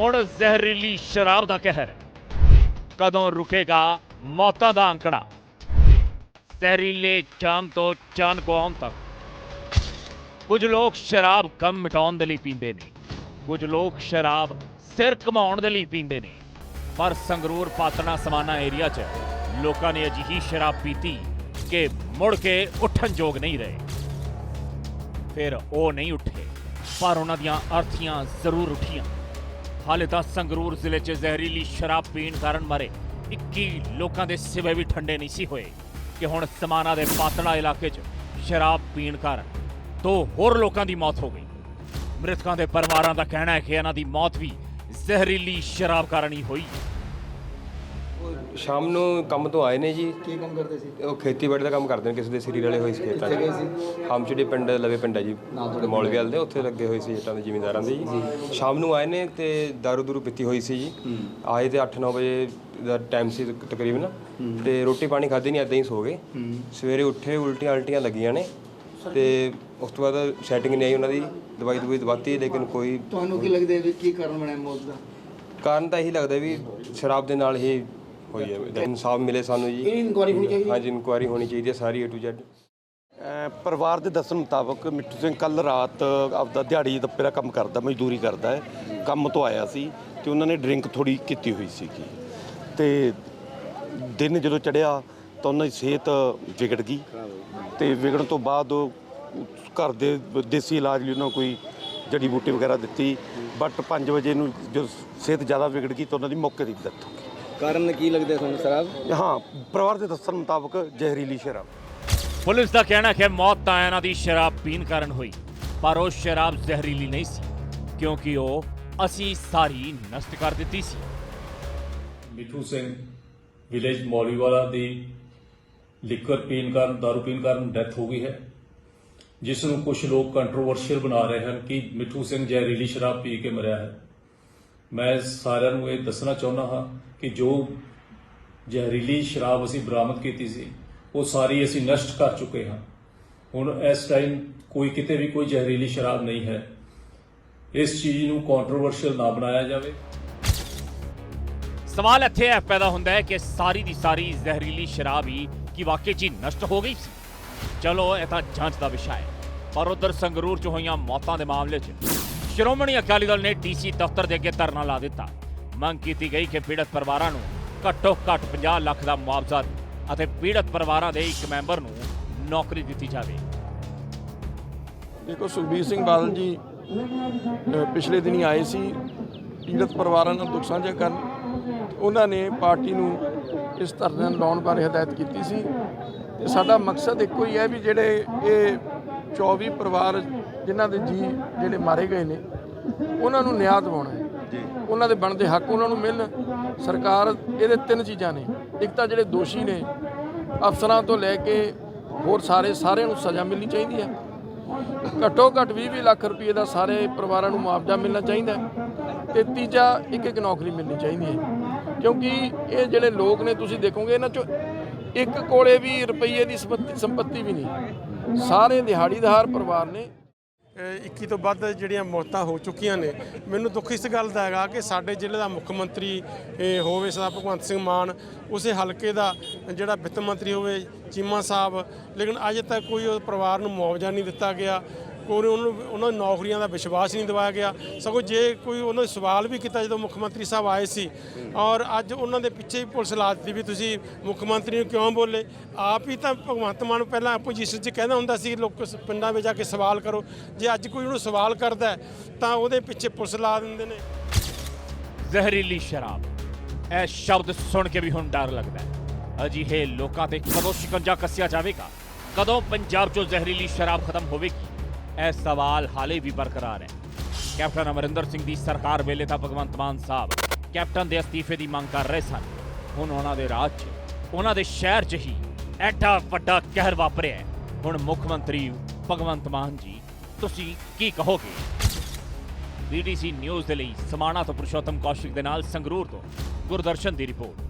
ਮੁੜ ਜ਼ਹਿਰੀਲੀ ਸ਼ਰਾਬ ਦਾ ਕਹਿਰ। ਕਦੋਂ ਰੁਕੇਗਾ ਮੌਤਾਂ ਦਾ ਅੰਕੜਾ? ਜ਼ਹਿਰੀਲੇ ਜਾਮ ਤੋਂ ਚਾਨ ਕੌਮ ਤੱਕ। ਕੁਝ ਲੋਕ ਸ਼ਰਾਬ ਕੰਮ ਮਿਟਾਉਣ ਦੇ ਲਈ ਪੀਂਦੇ ਨੇ। ਕੁਝ ਲੋਕ ਸ਼ਰਾਬ ਸਿਰ ਕਮਾਉਣ ਦੇ ਲਈ ਪੀਂਦੇ ਨੇ। ਪਰ ਸੰਗਰੂਰ ਪਾਤਣਾ ਸਮਾਨਾ ਏਰੀਆ 'ਚ ਲੋਕਾਂ ਨੇ ਅਜਿਹੀ ਸ਼ਰਾਬ ਪੀਤੀ ਕਿ ਮੁੜ ਕੇ ਉੱਠਣ ਯੋਗ ਨਹੀਂ ਰਹੇ। ਫਿਰ ਉਹ ਨਹੀਂ ਉੱਠੇ, ਪਰ ਉਹਨਾਂ ਦੀਆਂ ਅਰਥੀਆਂ ਜ਼ਰੂਰ ਉੱਠੀਆਂ। ਹਾਲੇ ਤਾਂ ਸੰਗਰੂਰ ਜ਼ਿਲ੍ਹੇ 'ਚ ਜ਼ਹਿਰੀਲੀ ਸ਼ਰਾਬ ਪੀਣ ਕਾਰਨ ਮਰੇ 21 ਲੋਕਾਂ ਦੇ ਸਿਵੇ ਵੀ ਠੰਡੇ ਨਹੀਂ ਸੀ ਹੋਏ ਕਿ ਹੁਣ ਸਮਾਨਾ ਦੇ ਪਾਤੜਾ ਇਲਾਕੇ 'ਚ ਸ਼ਰਾਬ ਪੀਣ ਕਾਰਨ ਦੋ ਹੋਰ ਲੋਕਾਂ ਦੀ ਮੌਤ ਹੋ ਗਈ। ਮ੍ਰਿਤਕਾਂ ਦੇ ਪਰਿਵਾਰਾਂ ਦਾ ਕਹਿਣਾ ਹੈ ਕਿ ਇਹਨਾਂ ਦੀ ਮੌਤ ਵੀ ਜ਼ਹਿਰੀਲੀ ਸ਼ਰਾਬ ਕਾਰਨ ਹੀ ਹੋਈ। ਸ਼ਾਮ ਨੂੰ ਕੰਮ ਤੋਂ ਆਏ ਨੇ ਜੀ। ਕੀ ਕੰਮ ਕਰਦੇ ਸੀ? ਉਹ ਖੇਤੀਬਾੜੀ ਦਾ ਕੰਮ ਕਰਦੇ ਨੇ ਕਿਸੇ ਦੇ ਸਿਰੀ ਰਲੇ ਹੋਏ ਸੀ ਖੇਤਾਂ 'ਚ ਹਮਚੜੀ ਪਿੰਡ ਲਵੇ ਪਿੰਡ ਹੈ ਜੀ। ਮੌਲਵੀਵਾਲ ਦੇ। ਉੱਥੇ ਲੱਗੇ ਹੋਏ ਸੀ ਜੱਟਾਂ ਦੇ ਜ਼ਿਮੀਂਦਾਰਾਂ ਦੇ ਜੀ। ਸ਼ਾਮ ਨੂੰ ਆਏ ਨੇ ਤੇ ਦਾਰੂ ਦੂਰੂ ਪੀਤੀ ਹੋਈ ਸੀ ਜੀ। ਆਏ ਤੇ 8-9 ਵਜੇ ਦਾ ਟਾਈਮ ਸੀ ਤਕ- ਤਕਰੀਬਨ ਤੇ ਰੋਟੀ ਪਾਣੀ ਖਾਧੀ ਨਹੀਂ ਐਦਾਂ ਹੀ ਸੋ ਗਏ। ਸਵੇਰੇ ਉੱਠੇ ਉਲਟੀਆਂ ਉਲਟੀਆਂ ਲੱਗੀਆਂ ਨੇ। ਤੇ ਉਸ ਤੋਂ ਬਾਅਦ ਸੈਟਿੰਗ ਨਹੀਂ ਆਈ ਉਹਨਾਂ ਦੀ ਦਵਾਈ ਦਵਾਈ ਦਵਾਤੀ ਲੇਕਿਨ ਕੋਈ ਤੁਹਾਨੂੰ ਕੀ ਲੱਗਦਾ ਵੀ ਕੀ ਕਾਰਨ ਬਣਿਆ ਮੌਤ ਦਾ? ਕਾਰਨ ਤਾਂ ਇਹੀ ਲੱਗਦਾ ਵੀ ਸ਼ਰਾਬ ਦੇ ਨਾਲ ਹੀ ਹੋਈ ਹੈ। ਇਨਸਾਫ ਮਿਲੇ ਸਾਨੂੰ ਜੀ। ਇਨਕੁਆਰੀ ਹੋਣੀ ਚਾਹੀਦੀ ਹਾਂਜੀ ਇਨਕੁਆਇਰੀ ਹੋਣੀ ਚਾਹੀਦੀ ਹੈ ਸਾਰੀ A to Z ਪਰਿਵਾਰ ਦੇ ਦੱਸਣ ਮੁਤਾਬਕ ਮਿੱਠੂ ਸਿੰਘ ਕੱਲ ਰਾਤ ਆਪਦਾ ਦਿਹਾੜੀ ਦੱਪੇ ਦਾ ਕੰਮ ਕਰਦਾ ਮਜ਼ਦੂਰੀ ਕਰਦਾ ਹੈ। ਕੰਮ ਤੋਂ ਆਇਆ ਸੀ ਤੇ ਉਹਨਾਂ ਨੇ ਡਰਿੰਕ ਥੋੜੀ ਕੀਤੀ ਹੋਈ ਸੀਗੀ। ਤੇ ਦਿਨ ਜਦੋਂ ਚੜਿਆ ਤਾਂ ਉਹਨਾਂ ਦੀ ਸਿਹਤ ਵਿਗੜ ਗਈ। ਤੇ ਵਿਗੜਨ ਤੋਂ ਬਾਅਦ ਉਹ ਘਰ ਦੇ ਦੇਸੀ ਇਲਾਜ ਲਈ ਉਹਨਾਂ ਨੂੰ ਕੋਈ ਜੜੀ ਬੂਟੀ ਵਗੈਰਾ ਦਿੱਤੀ। ਬਟ 5 ਵਜੇ ਨੂੰ ਜਦੋਂ ਸਿਹਤ ਜ਼ਿਆਦਾ ਵਿਗੜ ਗਈ ਤਾਂ ਉਹਨਾਂ ਦੀ ਮੌਕੇ ਦੀ ਡੈਥ ਹੋ ਕਾਰਨ ਕੀ ਲੱਗਦਾ ਤੁਹਾਨੂੰ ਸ਼ਰਾਬ? ਹਾਂ ਪਰਿਵਾਰ ਦੇ ਦੱਸਣ ਮੁਤਾਬਕ ਜ਼ਹਿਰੀਲੀ ਸ਼ਰਾਬ। ਪੁਲਿਸ ਦਾ ਕਹਿਣਾ ਹੈ ਕਿ ਮੌਤ ਤਾਂ ਇਹਨਾਂ ਦੀ ਸ਼ਰਾਬ ਪੀਣ ਕਾਰਨ ਹੋਈ ਪਰ ਉਹ ਸ਼ਰਾਬ ਜ਼ਹਿਰੀਲੀ ਨਹੀਂ ਸੀ ਕਿਉਂਕਿ ਉਹ ਅਸੀਂ ਸਾਰੀ ਨਸ਼ਟ ਕਰ ਦਿੱਤੀ ਸੀ। ਮਿੱਠੂ ਸਿੰਘ ਵਿਲੇਜ ਮੌਲੀਵਾਲਾ ਦੀ ਲਿਕਰ ਪੀਣ ਕਾਰਨ ਦਾਰੂ ਪੀਣ ਕਾਰਨ ਡੈਥ ਹੋ ਗਈ ਹੈ ਜਿਸ ਨੂੰ ਕੁਝ ਲੋਕ ਕੰਟਰੋਵਰਸ਼ੀਅਲ ਬਣਾ ਰਹੇ ਹਨ ਕਿ ਮਿੱਠੂ ਸਿੰਘ ਜ਼ਹਿਰੀਲੀ ਸ਼ਰਾਬ ਪੀ ਕੇ ਮਰਿਆ ਹੈ। ਮੈਂ ਸਾਰਿਆਂ ਨੂੰ ਇਹ ਦੱਸਣਾ ਚਾਹੁੰਦਾ ਹਾਂ ਕਿ ਜੋ ਜ਼ਹਿਰੀਲੀ ਸ਼ਰਾਬ ਅਸੀਂ ਬਰਾਮਦ ਕੀਤੀ ਸੀ, ਉਹ ਸਾਰੀ ਅਸੀਂ ਨਸ਼ਟ ਕਰ ਚੁੱਕੇ ਹਾਂ। ਹੁਣ ਇਸ ਟਾਈਮ ਕੋਈ ਕਿਤੇ ਵੀ ਕੋਈ ਜ਼ਹਿਰੀਲੀ ਸ਼ਰਾਬ ਨਹੀਂ ਹੈ। ਇਸ ਚੀਜ਼ ਨੂੰ ਕੰਟਰੋਵਰਸ਼ੀਅਲ ਨਾ ਬਣਾਇਆ ਜਾਵੇ। ਸਵਾਲ ਇੱਥੇ ਇਹ ਪੈਦਾ ਹੁੰਦਾ ਹੈ ਕਿ ਸਾਰੀ ਦੀ ਸਾਰੀ ਜ਼ਹਿਰੀਲੀ ਸ਼ਰਾਬ ਹੀ ਕੀ ਵਾਕਈ 'ਚ ਹੀ ਨਸ਼ਟ ਹੋ ਗਈ ਸੀ? ਚਲੋ, ਇਹ ਤਾਂ ਜਾਂਚ ਦਾ ਵਿਸ਼ਾ ਹੈ, ਪਰ ਉਧਰ ਸੰਗਰੂਰ 'ਚ ਹੋਈਆਂ ਮੌਤਾਂ ਦੇ ਮਾਮਲੇ 'ਚ ਸ਼੍ਰੋਮਣੀ ਅਕਾਲੀ ਦਲ ਨੇ ਡੀਸੀ ਦਫ਼ਤਰ ਦੇ ਅੱਗੇ ਧਰਨਾ ਲਾ ਦਿੱਤਾ। ਮੰਗ ਕੀਤੀ ਗਈ ਕਿ ਪੀੜਤ ਪਰਿਵਾਰਾਂ ਨੂੰ ਘੱਟੋ ਘੱਟ 50 ਲੱਖ ਦਾ ਮੁਆਵਜ਼ਾ ਅਤੇ ਪੀੜਤ ਪਰਿਵਾਰਾਂ ਦੇ ਇੱਕ ਮੈਂਬਰ ਨੂੰ ਨੌਕਰੀ ਦਿੱਤੀ ਜਾਵੇ। ਦੇਖੋ, ਸੁਖਬੀਰ ਸਿੰਘ ਬਾਦਲ ਜੀ ਪਿਛਲੇ ਦਿਨੀ ਆਏ ਸੀ। ਪੀੜਤ ਪਰਿਵਾਰਾਂ ਨਾਲ ਦੁੱਖ ਸਾਂਝਾ ਕਰਨ। ਉਹਨਾਂ ਨੇ ਪਾਰਟੀ ਨੂੰ ਇਸ ਧਰਨੇ ਨੂੰ ਲਾਉਣ ਬਾਰੇ ਹਦਾਇਤ ਕੀਤੀ ਸੀ। ਤੇ ਸਾਡਾ ਮਕਸਦ ਇੱਕੋ ਹੀ ਹੈ ਵੀ ਜਿਹੜੇ ਇਹ 24 ਪਰਿਵਾਰ ਜਿਨ੍ਹਾਂ ਦੇ ਜੀ ਜਿਹੜੇ ਮਾਰੇ ਗਏ ਨੇ ਉਹਨਾਂ ਨੂੰ ਨਿਆਂ ਦਿਵਾਉਣਾ ਹੈ। ਉਹਨਾਂ ਦੇ ਬਣਦੇ ਹੱਕ ਉਹਨਾਂ ਨੂੰ ਮਿਲਣ। ਸਰਕਾਰ ਇਹਦੇ ਤਿੰਨ ਚੀਜ਼ਾਂ ਨੇ। ਇੱਕ ਤਾਂ ਜਿਹੜੇ ਦੋਸ਼ੀ ਨੇ ਅਫਸਰਾਂ ਤੋਂ ਲੈ ਕੇ ਹੋਰ ਸਾਰੇ ਸਾਰਿਆਂ ਨੂੰ ਸਜ਼ਾ ਮਿਲਣੀ ਚਾਹੀਦੀ ਹੈ। ਘੱਟੋ ਘੱਟ 20 ਲੱਖ ਰੁਪਏ ਦਾ ਸਾਰੇ ਪਰਿਵਾਰਾਂ ਨੂੰ ਮੁਆਵਜ਼ਾ ਮਿਲਣਾ ਚਾਹੀਦਾ ਤੇ ਤੀਜਾ ਇੱਕ ਇੱਕ ਨੌਕਰੀ ਮਿਲਣੀ ਚਾਹੀਦੀ ਹੈ। ਕਿਉਂਕਿ ਇਹ ਜਿਹੜੇ ਲੋਕ ਨੇ ਤੁਸੀਂ ਦੇਖੋਗੇ ਇਹਨਾਂ ਚੋਂ ਇੱਕ ਕੋਲੇ ਵੀ ਰੁਪਈਏ ਦੀ ਸੰਪਤੀ ਸੰਪਤੀ ਵੀ ਨਹੀਂ। ਸਾਰੇ ਦਿਹਾੜੀਦਾਰ ਪਰਿਵਾਰ ਨੇ 21 ਤੋਂ ਵੱਧ ਜਿਹੜੀਆਂ ਮੌਤਾਂ ਹੋ ਚੁੱਕੀਆਂ ਨੇ, ਮੈਨੂੰ ਦੁੱਖ ਇਸ ਗੱਲ ਦਾ ਹੈਗਾ ਕਿ ਸਾਡੇ ਜ਼ਿਲ੍ਹੇ ਦਾ ਮੁੱਖ ਮੰਤਰੀ ਹੋਵੇ ਸਰਦਾਰ ਭਗਵੰਤ ਸਿੰਘ ਮਾਨ, ਉਸੇ ਹਲਕੇ ਦਾ ਜਿਹੜਾ ਵਿੱਤ ਮੰਤਰੀ ਹੋਵੇ ਚੀਮਾ ਸਾਹਿਬ, ਲੇਕਿਨ ਅਜੇ ਤੱਕ ਕੋਈ ਉਹ ਪਰਿਵਾਰ ਨੂੰ ਮੁਆਵਜ਼ਾ ਨਹੀਂ ਦਿੱਤਾ ਗਿਆ। ਕੋਈ ਉਹਨੂੰ ਉਹਨਾਂ ਨੂੰ ਨੌਕਰੀਆਂ ਦਾ ਵਿਸ਼ਵਾਸ ਨਹੀਂ ਦਿਵਾਇਆ ਗਿਆ। ਸਗੋਂ ਜੇ ਕੋਈ ਉਹਨਾਂ ਨੇ ਸਵਾਲ ਵੀ ਕੀਤਾ ਜਦੋਂ ਮੁੱਖ ਮੰਤਰੀ ਸਾਹਿਬ ਆਏ ਸੀ ਔਰ ਅੱਜ ਉਹਨਾਂ ਦੇ ਪਿੱਛੇ ਹੀ ਪੁਲਿਸ ਲਾ ਦਿੱਤੀ ਵੀ ਤੁਸੀਂ ਮੁੱਖ ਮੰਤਰੀ ਨੂੰ ਕਿਉਂ ਬੋਲੇ? ਆਪ ਹੀ ਤਾਂ ਭਗਵੰਤ ਮਾਨ ਪਹਿਲਾਂ ਆਪੋਜੀਸ਼ਨ 'ਚ ਕਹਿੰਦਾ ਹੁੰਦਾ ਸੀ ਲੋਕ ਸ- ਪਿੰਡਾਂ ਵਿੱਚ ਜਾ ਕੇ ਸਵਾਲ ਕਰੋ। ਜੇ ਅੱਜ ਕੋਈ ਉਹਨੂੰ ਸਵਾਲ ਕਰਦਾ ਤਾਂ ਉਹਦੇ ਪਿੱਛੇ ਪੁਲਿਸ ਲਾ ਦਿੰਦੇ ਨੇ। ਜ਼ਹਿਰੀਲੀ ਸ਼ਰਾਬ। ਇਹ ਸ਼ਬਦ ਸੁਣ ਕੇ ਵੀ ਹੁਣ ਡਰ ਲੱਗਦਾ ਹੈ। ਅਜਿਹੇ ਲੋਕਾਂ ਤੇ ਕਦੋਂ ਸ਼ਿਕੰਜਾ ਕੱਸਿਆ ਜਾਵੇਗਾ? ਕਦੋਂ ਪੰਜਾਬ 'ਚੋਂ ਜ਼ਹਿਰੀਲੀ ਸ਼ਰਾਬ ਖਤਮ ਹੋਵੇਗੀ? ਇਹ ਸਵਾਲ ਹਾਲੇ ਵੀ ਬਰਕਰਾਰ ਹੈ। ਕੈਪਟਨ ਅਮਰਿੰਦਰ ਸਿੰਘ ਦੀ ਸਰਕਾਰ ਵੇਲੇ ਤਾਂ ਭਗਵੰਤ ਮਾਨ ਸਾਹਿਬ ਕੈਪਟਨ ਦੇ ਅਸਤੀਫੇ ਦੀ ਮੰਗ ਕਰ ਰਹੇ ਸਨ। ਹੁਣ ਉਹਨਾਂ ਦੇ ਰਾਜ 'ਚ, ਉਹਨਾਂ ਦੇ ਸ਼ਹਿਰ 'ਚ ਹੀ ਐਡਾ ਵੱਡਾ ਕਹਿਰ ਵਾਪਰਿਆ ਹੁਣ ਮੁੱਖ ਮੰਤਰੀ ਭਗਵੰਤ ਮਾਨ ਜੀ, ਤੁਸੀਂ ਕੀ ਕਹੋਗੇ? ਬੀਡੀਸੀ ਨਿਊਜ਼ ਦੇ ਲਈ ਸਮਾਣਾ ਤੋਂ ਪੁਰਸ਼ੋਤਮ ਕੌਸ਼ਿਕ ਦੇ ਨਾਲ ਸੰਗਰੂਰ ਤੋਂ ਗੁਰਦਰਸ਼ਨ ਦੀ ਰਿਪੋਰਟ।